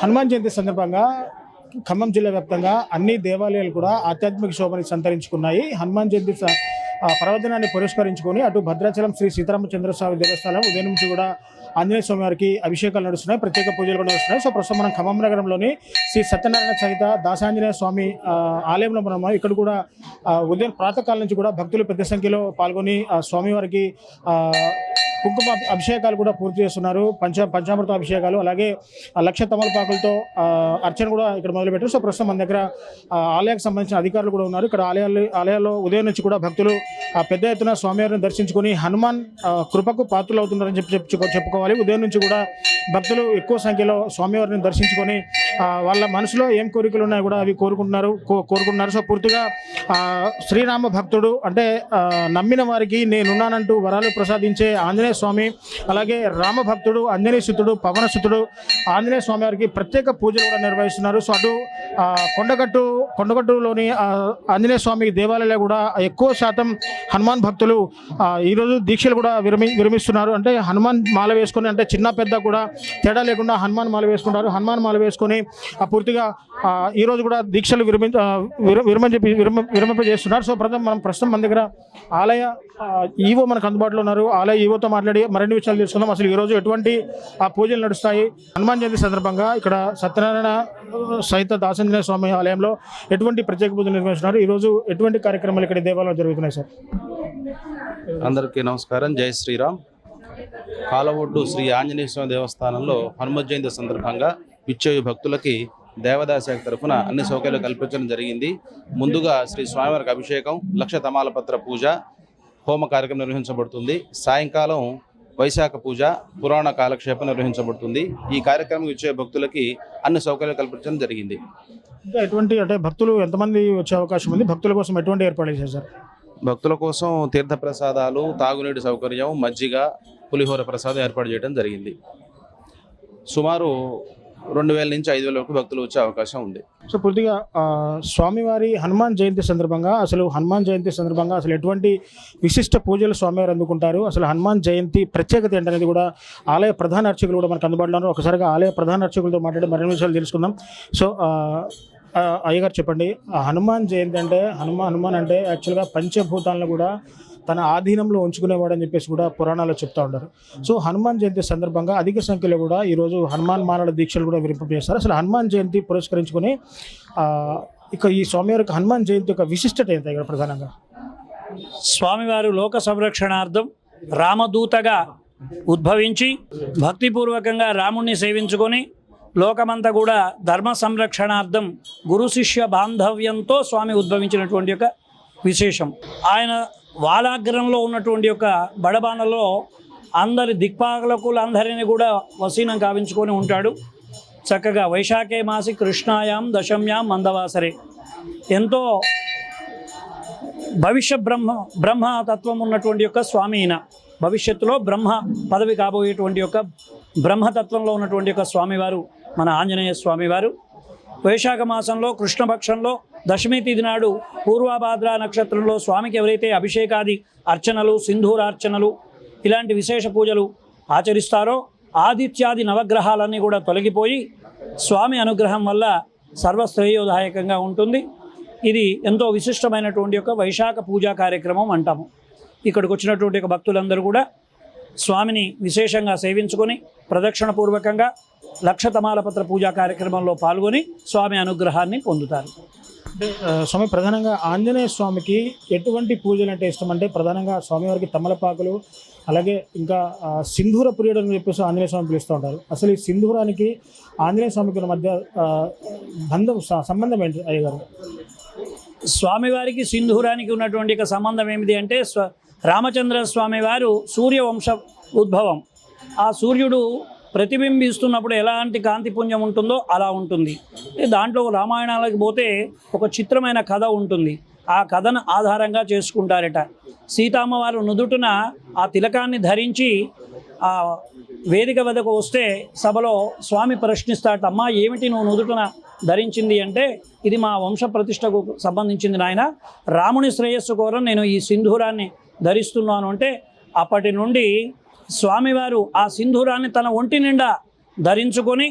హనుమాన్ జయంతి సందర్భంగా ఖమ్మం జిల్లా వ్యాప్తంగా అన్ని దేవాలయాలు కూడా ఆధ్యాత్మిక శోభని సంతరించుకున్నాయి. హనుమాన్ జయంతి పర్వదినాన్ని పురస్కరించుకొని అటు భద్రాచలం శ్రీ సీతారామచంద్రస్వామి దేవస్థానం ఉదయం నుంచి కూడా ఆంజనేయ స్వామి వారికి అభిషేకాలు నడుస్తున్నాయి ప్రత్యేక పూజలు కూడా నడుస్తున్నాయి. సో ప్రస్తుతం మనం ఖమ్మం నగరంలోని శ్రీ సత్యనారాయణ సహిత దాసాంజనేయ స్వామి ఆలయంలో మనం ఇక్కడ కూడా ఉదయం ప్రాతకాలం నుంచి కూడా భక్తులు పెద్ద సంఖ్యలో పాల్గొని ఆ స్వామివారికి కుంకుమ అభిషేకాలు కూడా పూర్తి చేస్తున్నారు. పంచ పంచామృత అభిషేకాలు అలాగే లక్ష తమలపాకులతో అర్చన కూడా ఇక్కడ మొదలుపెట్టారు. సో ప్రస్తుతం మన దగ్గర ఆ, ఆలయానికి సంబంధించిన అధికారులు కూడా ఉన్నారు. ఇక్కడ ఆలయాలు ఆలయాల్లో ఉదయం నుంచి కూడా భక్తులు పెద్ద ఎత్తున స్వామివారిని దర్శించుకొని హనుమాన్ కృపకు పాత్రలు అవుతున్నారని చెప్పి చెప్పు చెప్పుకోవాలి. ఉదయం నుంచి కూడా భక్తులు ఎక్కువ సంఖ్యలో స్వామివారిని దర్శించుకొని వాళ్ళ మనసులో ఏం కోరికలు ఉన్నాయో కూడా అవి కోరుకుంటున్నారు కో- కోరుకుంటున్నారు. సో పూర్తిగా శ్రీరామ భక్తుడు అంటే నమ్మిన వారికి నేనున్నానంటూ వరాలు ప్రసాదించే ఆంజనేయ స్వామి అలాగే రామ భక్తుడు ఆంజనేయ సుతుడు పవన సుతుడు ఆంజనేయ స్వామి వారికి ప్రత్యేక పూజలు కూడా నిర్వహిస్తున్నారు. సో అటు కొండగట్టు కొండగట్టులోని ఆంజనేయ స్వామి దేవాలయాలు కూడా ఎక్కువ శాతం హనుమాన్ భక్తులు ఈరోజు దీక్షలు కూడా విరమి విరమిస్తున్నారు. అంటే హనుమాన్ మాల వేసుకొని అంటే చిన్న పెద్ద కూడా తేడా లేకుండా హనుమాన్ మాల వేసుకుంటారు. హనుమాన్ మాల వేసుకొని పూర్తిగా ఈరోజు కూడా దీక్షలు విరమి విరమ చెప్పి విరమ విరమ విరమింపజేస్తున్నారు. సో ప్రస్తుతం మనం ప్రస్తుతం మన దగ్గర ఆలయ ఈవో మనకు అందుబాటులో ఉన్నారు. ఆలయ ఈవోతో మాట్లాడి మరిన్ని విషయాలు తెలుసుకుందాం. అసలు ఈరోజు ఎటువంటి ఆ పూజలు నడుస్తాయి? హనుమాన్ జయంతి సందర్భంగా ఇక్కడ సత్యనారాయణ సహిత దాసంజనేయ స్వామి ఆలయంలో ఎటువంటి ప్రత్యేక పూజలు నిర్వహిస్తున్నారు? ఈరోజు ఎటువంటి కార్యక్రమాలు ఇక్కడ దేవాలయంలో జరుగుతున్నాయి సార్? అందరికీ నమస్కారం. జై శ్రీరామ్. కాలవొడ్డు శ్రీ ఆంజనేయ స్వామి దేవస్థానంలో హనుమత్ జయంతి సందర్భంగా విచ్చేయు భక్తులకి దేవదాయ శాఖ తరఫున అన్ని సౌకర్యాలు కల్పించడం జరిగింది. ముందుగా శ్రీ స్వామివారికి అభిషేకం లక్ష తమాలపత్ర పూజ హోమ కార్యక్రమం నిర్వహించబడుతుంది. సాయంకాలం వైశాఖ పూజ పురాణ కాలక్షేపం నిర్వహించబడుతుంది. ఈ కార్యక్రమం ఇచ్చే భక్తులకి అన్ని సౌకర్యాలు కల్పించడం జరిగింది. ఇంకా ఎటువంటి అంటే భక్తులు ఎంతమంది వచ్చే అవకాశం ఉంది? భక్తుల కోసం ఎటువంటి ఏర్పాట్లు చేశారు సార్? భక్తుల కోసం తీర్థ ప్రసాదాలు తాగునీటి సౌకర్యం మజ్జిగ పులిహోర ప్రసాదం ఏర్పాటు చేయడం జరిగింది. సుమారు రెండు వేల నుంచి ఐదు వేల వరకు భక్తులు వచ్చే అవకాశం ఉంది. సో పూర్తిగా స్వామివారి హనుమాన్ జయంతి సందర్భంగా అసలు హనుమాన్ జయంతి సందర్భంగా అసలు ఎటువంటి విశిష్ట పూజలు స్వామివారు అందుకుంటారు? అసలు హనుమాన్ జయంతి ప్రత్యేకత ఏంటనేది కూడా ఆలయ ప్రధాన అర్చకులు కూడా మనకు అందుబాటులో ఒకసారిగా ఆలయ ప్రధాన అర్చకులతో మాట్లాడి మరిన్ని విషయాలు తెలుసుకుందాం. సో అయ్యగారు చెప్పండి. హనుమాన్ జయంతి అంటే హనుమాన్ హనుమాన్ అంటే యాక్చువల్గా పంచభూతాలను కూడా తన ఆధీనంలో ఉంచుకునేవాడు అని చెప్పేసి కూడా పురాణాల్లో చెప్తా ఉంటారు సో హనుమాన్ జయంతి సందర్భంగా అధిక సంఖ్యలో కూడా ఈరోజు హనుమాన్ మానవుల దీక్షలు కూడా విరింపజేస్తారు అసలు హనుమాన్ జయంతి పురస్కరించుకొని ఇక ఈ స్వామివారికి హనుమాన్ జయంతి యొక్క విశిష్టత ఏంటి ఇక్కడ ప్రధానంగా? స్వామివారు లోక సంరక్షణార్థం రామదూతగా ఉద్భవించి భక్తిపూర్వకంగా రాముణ్ణి సేవించుకొని లోకమంతా కూడా ధర్మ సంరక్షణార్థం గురు శిష్య బాంధవ్యంతో స్వామి ఉద్భవించినటువంటి యొక్క విశేషం. ఆయన వాలాగ్రంలో ఉన్నటువంటి యొక్క బడబానలో అందరి దిక్పాలకులందరినీ కూడా వసీనం కావించుకొని ఉంటాడు. చక్కగా వైశాఖే మాసి కృష్ణాయాం దశమ్యాం మందవాసరే. ఎంతో భవిష్య బ్రహ్మ బ్రహ్మతత్వం ఉన్నటువంటి యొక్క స్వామి ఈయన. భవిష్యత్తులో బ్రహ్మ పదవి కాబోయేటువంటి యొక్క బ్రహ్మతత్వంలో ఉన్నటువంటి యొక్క స్వామివారు. మన ఆంజనేయ స్వామివారు వైశాఖ మాసంలో కృష్ణపక్షంలో దశమి తిథి నాడు పూర్వభాద్ర నక్షత్రంలో స్వామికి ఎవరైతే అభిషేకాది అర్చనలు సింధూరార్చనలు ఇలాంటి విశేష పూజలు ఆచరిస్తారో ఆదిత్యాది నవగ్రహాలన్నీ కూడా తొలగిపోయి స్వామి అనుగ్రహం వల్ల సర్వశ్రేయోదాయకంగా ఉంటుంది. ఇది ఎంతో విశిష్టమైనటువంటి ఒక వైశాఖ పూజా కార్యక్రమం అంటాము. ఇక్కడికి వచ్చినటువంటి ఒక భక్తులందరూ కూడా స్వామిని విశేషంగా సేవించుకొని ప్రదక్షిణపూర్వకంగా లక్ష తమాలపత్ర పూజా కార్యక్రమంలో పాల్గొని స్వామి అనుగ్రహాన్ని పొందుతారు. స్వామి ప్రధానంగా ఆంజనేయ స్వామికి ఎటువంటి పూజలు అంటే ఇష్టం అంటే ప్రధానంగా స్వామివారికి తమలపాకులు అలాగే ఇంకా సింధూర ప్రియుడు అని చెప్పేసి ఆంజనేయ స్వామి పిలుస్తూ ఉంటారు. అసలు ఈ సింధూరానికి ఆంజనేయ స్వామికి మధ్య బంధం సంబంధం ఏంటి అయ్యగారు? స్వామివారికి సింధూరానికి ఉన్నటువంటి సంబంధం ఏమిటి అంటే స్వ రామచంద్ర స్వామి వారు సూర్యవంశ ఉద్భవం. ఆ సూర్యుడు ప్రతిబింబిస్తున్నప్పుడు ఎలాంటి కాంతిపుణ్యం ఉంటుందో అలా ఉంటుంది. దాంట్లో రామాయణాలకు పోతే ఒక చిత్రమైన కథ ఉంటుంది. ఆ కథను ఆధారంగా చేసుకుంటారట. సీతామ్మవారు నుదుటున ఆ తిలకాన్ని ధరించి ఆ వేదిక వద్దకు వస్తే సభలో స్వామి ప్రశ్నిస్తాట అమ్మా ఏమిటి నువ్వు నుదుటన ధరించింది అంటే ఇది మా వంశ ప్రతిష్టకు సంబంధించింది నాయన. రాముని శ్రేయస్సు కోరం నేను ఈ సింధూరాన్ని ధరిస్తున్నాను అంటే అప్పటి నుండి స్వామివారు ఆ సింధూరాన్ని తన ఒంటి నిండా ధరించుకొని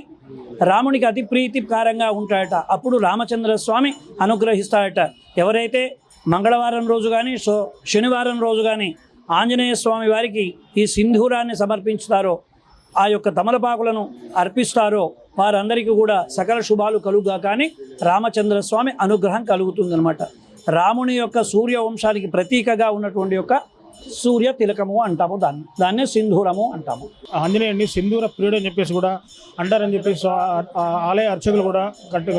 రామునికి అతి ప్రీతికారంగా ఉంటాడట అప్పుడు రామచంద్ర స్వామి అనుగ్రహిస్తాడట ఎవరైతే మంగళవారం రోజు కానీ సో శనివారం రోజు కానీ ఆంజనేయ స్వామి వారికి ఈ సింధూరాన్ని సమర్పించుతారో ఆ యొక్క తమలపాకులను అర్పిస్తారో వారందరికీ కూడా సకల శుభాలు కలుగుగా కానీ రామచంద్ర స్వామి అనుగ్రహం కలుగుతుందనమాట రాముని యొక్క సూర్యవంశానికి ప్రతీకగా ఉన్నటువంటి యొక్క సూర్య తిలకము అంటాము దాన్ని. దాన్నే సింధూరము అంటాము. ఆంజనేయుడిని సింధూర ప్రియుడు అని చెప్పేసి కూడా అంటారని చెప్పేసి ఆలయ అర్చకులు కూడా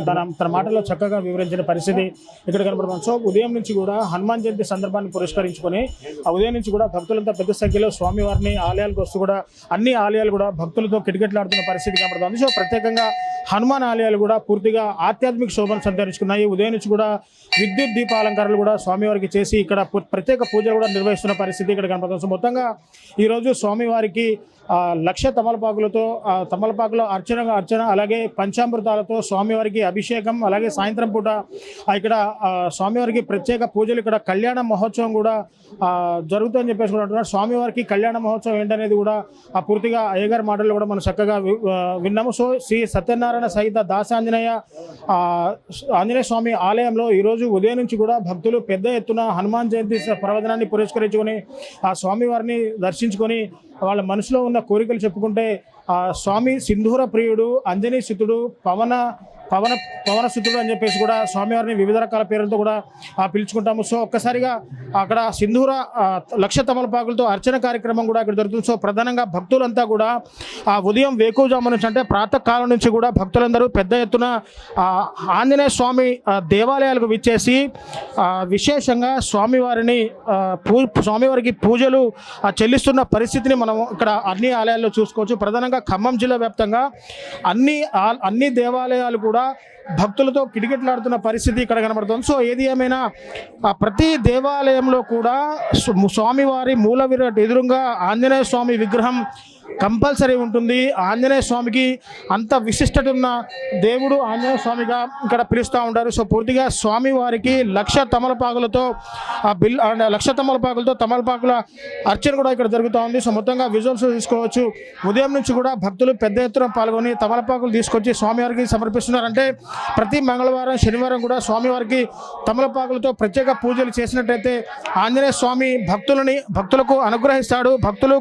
తన తన మాటల్లో చక్కగా వివరించిన పరిస్థితి ఇక్కడ కనపడుతుంది. సో ఉదయం నుంచి కూడా హనుమాన్ జయంతి సందర్భాన్ని పురస్కరించుకొని ఆ ఉదయం నుంచి కూడా భక్తులంతా పెద్ద సంఖ్యలో స్వామివారిని ఆలయాలకు వస్తూ కూడా అన్ని ఆలయాలు కూడా భక్తులతో కిటకిటలాడుతున్న పరిస్థితి కనబడుతుంది సో ప్రత్యేకంగా హనుమాన్ ఆలయాలు కూడా పూర్తిగా ఆధ్యాత్మిక శోభను సంతరించుకున్నాయి. ఉదయం నుంచి కూడా విద్యుత్ దీపాలంకారాలు కూడా స్వామివారికి చేసి ఇక్కడ ప్రత్యేక పూజలు కూడా నిర్వహిస్తున్న పరిస్థితి ఇక్కడ కనపడుతుంది. సో మొత్తంగా ఈరోజు స్వామివారికి లక్ష తమలపాకులతో ఆ, తమలపాకుల అర్చన అర్చన అలాగే పంచామృతాలతో స్వామివారికి అభిషేకం అలాగే సాయంత్రం పూట ఇక్కడ స్వామివారికి ప్రత్యేక పూజలు ఇక్కడ కళ్యాణ మహోత్సవం కూడా జరుగుతుందని చెప్పేసి కూడా అంటున్నారు. స్వామివారికి కళ్యాణ మహోత్సవం ఏంటనేది కూడా ఆ పూర్తిగా అయ్యగారి మాటలు కూడా మనం చక్కగా విన్నాము. సో శ్రీ సత్యనారాయణ సహిత దాసాంజనేయ ఆంజనేయ స్వామి ఆలయంలో ఈరోజు ఉదయం నుంచి కూడా భక్తులు పెద్ద ఎత్తున హనుమాన్ జయంతి ప్రవచనాన్ని పురస్కరించుకొని ఆ స్వామివారిని దర్శించుకొని వాళ్ళ మనసులో ఉన్న కోరికలు చెప్పుకుంటే స్వామి సింధూర ప్రియుడు అంజనీ సుతుడు పవన పవన పవన సుతుడు అని చెప్పేసి కూడా స్వామివారిని వివిధ రకాల పేర్లతో కూడా పిలుచుకుంటాము. సో ఒక్కసారిగా అక్కడ సింధూర లక్ష తమలపాకులతో అర్చన కార్యక్రమం కూడా ఇక్కడ జరుగుతుంది. సో ప్రధానంగా భక్తులంతా కూడా ఆ ఉదయం వేకువజాము నుంచి అంటే ప్రాతకాలం నుంచి కూడా భక్తులందరూ పెద్ద ఎత్తున ఆంజనేయ స్వామి ఆ, దేవాలయాలకు విచ్చేసి విశేషంగా స్వామివారిని పూ స్వామివారికి పూజలు చెల్లిస్తున్న పరిస్థితిని మనం ఇక్కడ అన్ని ఆలయాల్లో చూసుకోవచ్చు. ప్రధానంగా ఖమ్మం జిల్లా వ్యాప్తంగా అన్ని ఆ- అన్ని దేవాలయాలు కూడా భక్తులతో కిటకిటలాడుతున్న పరిస్థితి ఇక్కడ కనబడుతుంది. సో ఏది ఏమైనా ఆ, ప్రతి దేవాలయంలో కూడా స్వామివారి మూల విరాట్ ఎదురుగా ఆంజనేయ స్వామి విగ్రహం కంపల్సరీ ఉంటుంది. ఆంజనేయ స్వామికి అంత విశిష్టత ఉన్న దేవుడు ఆంజనేయ స్వామిగా ఇక్కడ పిలుస్తూ ఉంటారు. సో పూర్తిగా స్వామి వారికి లక్ష తమలపాకులతో ఆ బిల్ లక్ష తమలపాకులతో తమలపాకుల అర్చన కూడా ఇక్కడ జరుగుతూ ఉంది. సో మొత్తంగా విజువల్స్ తీసుకోవచ్చు. ఉదయం నుంచి కూడా భక్తులు పెద్ద ఎత్తున పాల్గొని తమలపాకులు తీసుకొచ్చి స్వామివారికి సమర్పిస్తున్నారంటే ప్రతి మంగళవారం శనివారం కూడా స్వామివారికి తమలపాకులతో ప్రత్యేక పూజలు చేసినట్టయితే ఆంజనేయ స్వామి భక్తులని భక్తులకు అనుగ్రహిస్తాడు. భక్తులు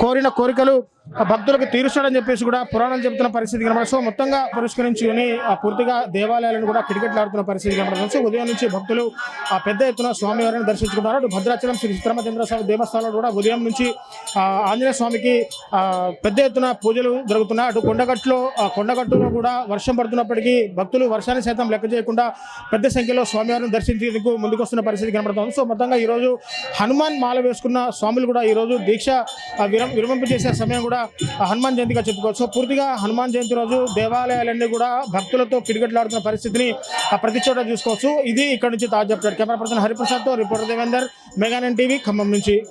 కోరిన కోరికలు ఆ భక్తులకు తీరుస్తాడని చెప్పేసి కూడా పురాణాలు చెబుతున్న పరిస్థితి కనబడదు సో మొత్తంగా పురస్కరించుకుని ఆ పూర్తిగా దేవాలయాలను కూడా కిటకిటలాడుతున్న పరిస్థితి కనబడుతుంది. సో ఉదయం నుంచి భక్తులు ఆ పెద్ద ఎత్తున స్వామివారిని దర్శించుకుంటారు అటు భద్రాచలం శ్రీ సీతారామచంద్ర స్వామి దేవస్థానంలో కూడా ఉదయం నుంచి ఆ, ఆంజనేయ స్వామికి పెద్ద ఎత్తున పూజలు జరుగుతున్నాయి అటు కొండగట్టులో ఆ కొండగట్టులో కూడా వర్షం పడుతున్నప్పటికీ భక్తులు వర్షాన్ని సైతం లెక్క చేయకుండా పెద్ద సంఖ్యలో స్వామివారిని దర్శించేందుకు ముందుకొస్తున్న పరిస్థితి కనబడుతుంది. సో మొత్తంగా ఈరోజు హనుమాన్ మాల వేసుకున్న స్వాములు కూడా ఈరోజు దీక్ష విరం విరమింపు చేసే సమయం కూడా కూడా హనుమాన్ జయంతిగా చెప్పుకోవచ్చు. సో పూర్తిగా హనుమాన్ జయంతి రోజు దేవాలయాలన్నీ కూడా భక్తులతో కిడిగట్లాడుతున్న పరిస్థితిని ప్రతి చోట చూసుకోవచ్చు. ఇది ఇక్కడ నుంచి తాజా అప్డేట్. కెమెరా పర్సన్ హరిప్రసాద్తో రిపోర్టర్ దేవేందర్. మెగానన్ టీవీ ఖమ్మం నుంచి.